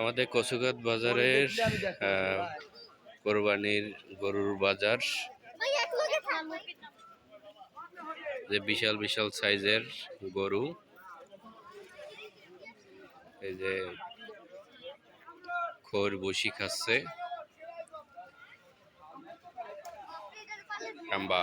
আমাদের কচুঘাট বাজারের কোরবানির গরুর বাজার, যে বিশাল বিশাল সাইজের গরু। এই যে খোর বসি খাচ্ছে। খাম্বা।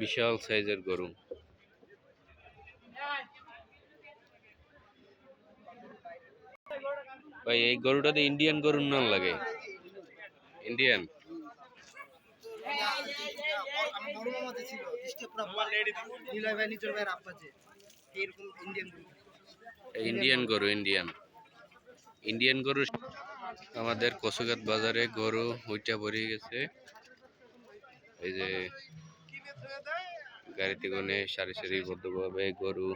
বিশাল সাইজের গরু। ভাই এই গরুটাতে ইন্ডিয়ান গরুর নাম লাগে। ইন্ডিয়ান বড় মামাতে ছিল দৃষ্টি নিলয় ভাই নিজের ভাইয়ের আব্বাতে এইরকম ইন্ডিয়ান ইন্ডিয়ান গরু ইন্ডিয়ান ইন্ডিয়ান গরু আমাদের কচুঘাট বাজারে গরু উইটা পড়ে গেছে। এই যে গাড়িতে গনে সারি সারিবদ্ধভাবে গরু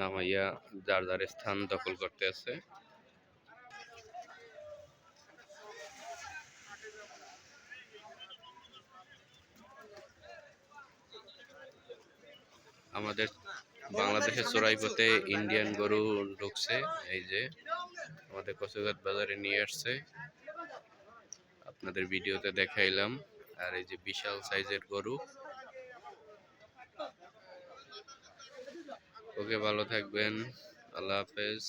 নামাইয়া যার যার স্থান দখল করতে আছে। আমাদের বাংলাদেশের চোরাইপথে ইন্ডিয়ান গরু ঢুকছে, এই যে আমাদের কচুঘাট বাজারে নিয়ে আসছে। আপনাদের ভিডিওতে দেখাইলাম, আর এই যে বিশাল সাইজের গরু। ওকে, ভালো থাকবেন। আল্লাহ হাফেজ।